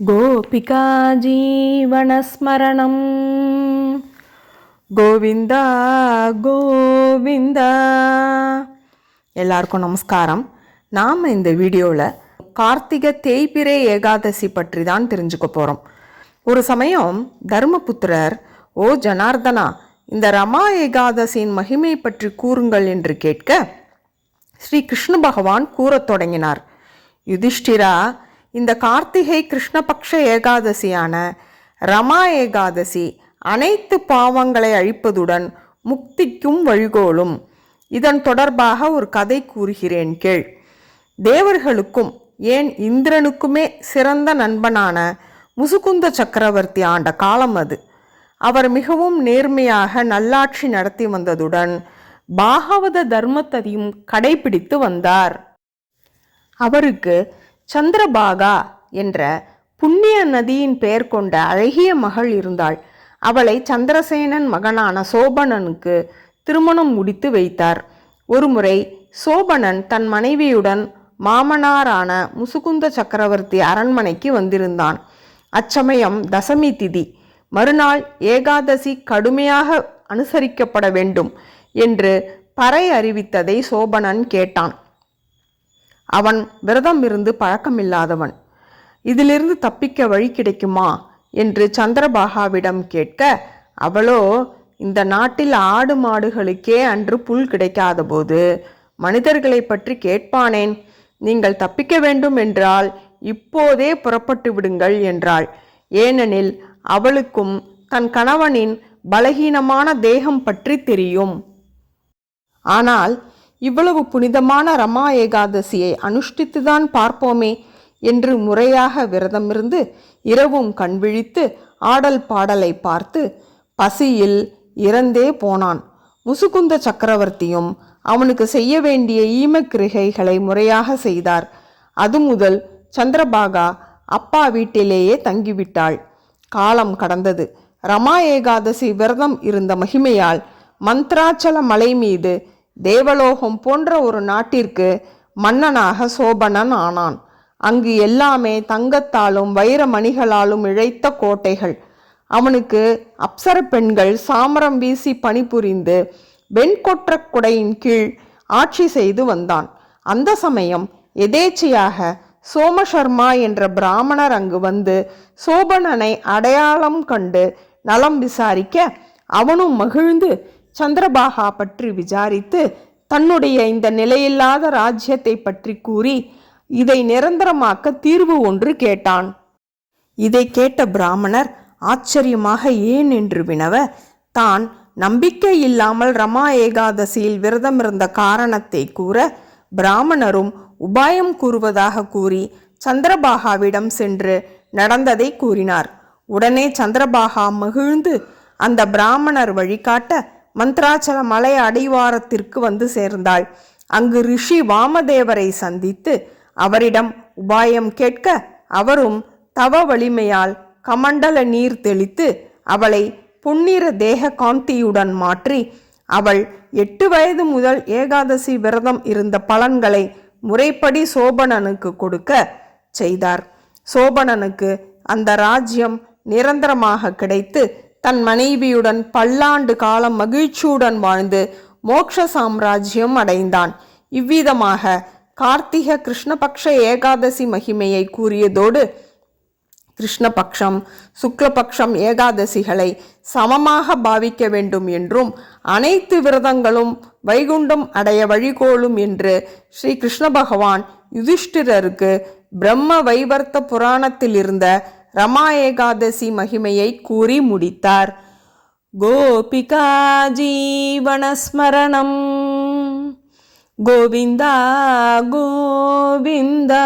गोपिका जीवनस्मरणं கோவிந்தா கோவிந்தா எல்லாருக்கும் நமஸ்காரம் நாம் இந்த வீடியோவில் கார்த்திகை தேய்பிரை ஏகாதசி பற்றி தான் தெரிஞ்சுக்க போகிறோம் ஒரு சமயம் தர்மபுத்திரர் ஓ ஜனார்தனா இந்த ரமா ஏகாதசியின் மகிமை பற்றி கூறுங்கள் என்று கேட்க ஸ்ரீ கிருஷ்ண பகவான் கூறத் தொடங்கினார் யுதிஷ்டிரா இந்த கார்த்திகை கிருஷ்ணபக்ஷ ஏகாதசியான ரமா ஏகாதசி அனைத்து பாவங்களை அழிப்பதுடன் முக்திக்கும் வழிகோலும். இதன் தொடர்பாக ஒரு கதை கூறுகிறேன் கேள். தேவர்களுக்கும் ஏன் இந்திரனுக்குமே சிறந்த நண்பனான முசுகுந்த சக்கரவர்த்தி ஆண்ட காலம் அது. அவர் மிகவும் நேர்மையாக நல்லாட்சி நடத்தி வந்ததுடன் பாகவத தர்மத்தையும் கடைபிடித்து வந்தார். அவருக்கு சந்திரபாகா என்ற புண்ணிய நதியின் பெயர் கொண்ட அழகிய மகள் இருந்தாள். அவளை சந்திரசேனன் மகனான சோபனனுக்கு திருமணம் முடித்து வைத்தார். ஒருமுறை சோபனன் தன் மனைவியுடன் மாமனாரான முசுகுந்த சக்கரவர்த்தி அரண்மனைக்கு வந்திருந்தான். அச்சமயம் தசமி திதி. மறுநாள் ஏகாதசி கடுமையாக அனுசரிக்கப்பட வேண்டும் என்று பறை அறிவித்ததை சோபனன் கேட்டான். அவன் விரதம் இருந்து பழக்கமில்லாதவன். இதிலிருந்து தப்பிக்க வழி கிடைக்குமா? என்று சந்திரபாகாவிடம் கேட்க அவளோ இந்த நாட்டில் ஆடு மாடுகளுக்கே அன்று புல் கிடைக்காத போது மனிதர்களை பற்றி கேட்பானேன். நீங்கள் தப்பிக்க வேண்டும் என்றால் இப்போதே புறப்பட்டு விடுங்கள் என்றாள். ஏனெனில் அவளுக்கும் தன் கணவனின் பலகீனமான தேகம் பற்றி தெரியும். ஆனால் இவ்வளவு புனிதமான ரமா ஏகாதசியை அனுஷ்டித்துதான் பார்ப்போமே என்று முறையாக விரதமிருந்து இரவும் கண்விழித்து ஆடல் பாடலை பார்த்து பசியில் இறந்தே போனான். முசுகுந்த சக்கரவர்த்தியும் அவனுக்கு செய்ய வேண்டிய ஈமக்கிரிகைகளை முறையாக செய்தார். அது முதல் சந்திரபாகா அப்பா வீட்டிலேயே தங்கிவிட்டாள். காலம் கடந்தது. ரமா ஏகாதசி விரதம் இருந்த மகிமையால் மந்த்ராச்சல மலை மீது தேவலோகம் போன்ற ஒரு நாட்டிற்கு மன்னனாக சோபனன் ஆனான். அங்கு எல்லாமே தங்கத்தாலும் வைர மணிகளாலும் இழைத்த கோட்டைகள். அவனுக்கு அப்சர பெண்கள் சாமரம் வீசி பணிபுரிந்து வெண்கொற்ற குடையின் கீழ் ஆட்சி செய்து வந்தான். அந்த சமயம் எதேச்சையாக சோமசர்மா என்ற பிராமணர் அங்கு வந்து சோபனனை அடையாளம் கண்டு நலம் விசாரிக்க அவனும் மகிழ்ந்து சந்திரபாகா பற்றி விசாரித்து தன்னுடைய இந்த நிலையில்லாத ராஜ்யத்தை பற்றி கூறி இதை நிரந்தரமாக்க தீர்வு ஒன்று கேட்டான். இதை கேட்ட பிராமணர் ஆச்சரியமாக ஏன் என்று வினவ தான் நம்பிக்கை இல்லாமல் ரமா ஏகாதசியில் விரதம் இருந்த காரணத்தை கூற பிராமணரும் உபாயம் கூறுவதாக கூறி சந்திரபாகாவிடம் சென்று நடந்ததை கூறினார். உடனே சந்திரபாகா மகிழ்ந்து அந்த பிராமணர் வழிகாட்ட மந்த்ராச்சல மலை அடிவாரத்திற்கு வந்து சேர்ந்தாள். அங்கு ரிஷி வாமதேவரை சந்தித்து அவரிடம் உபாயம் கேட்க அவரும் தவ வலிமையால் கமண்டல நீர் தெளித்து அவளை பொன்னிற தேக காந்தியுடன் மாற்றி அவள் எட்டு வயது முதல் ஏகாதசி விரதம் இருந்த பலன்களை முறைப்படி சோபனனுக்கு கொடுக்க செய்தார். சோபனனுக்கு அந்த ராஜ்யம் நிரந்தரமாக கிடைத்து தன் மனைவியுடன் பல்லாண்டு காலம் மகிழ்ச்சியுடன் வாழ்ந்து மோக்ஷ சாம்ராஜ்யம் அடைந்தான். இவ்விதமாக கார்த்திக கிருஷ்ணபக்ஷ ஏகாதசி மகிமையை கூறியதோடு கிருஷ்ணபக்ஷம் சுக்லபக்ஷம் ஏகாதசிகளை சமமாக பாவிக்க வேண்டும் என்றும் அனைத்து விரதங்களும் வைகுண்டம் அடைய வழிகோலும் என்று ஸ்ரீ கிருஷ்ண பகவான் யுதிஷ்டிரருக்கு பிரம்ம வைவர்த்த புராணத்தில் இருந்த ரமா ஏகாதசி மகிமையை கூறி முடித்தார். கோபிகா ஜீவனஸ்மரணம் கோவிந்தா கோவிந்தா.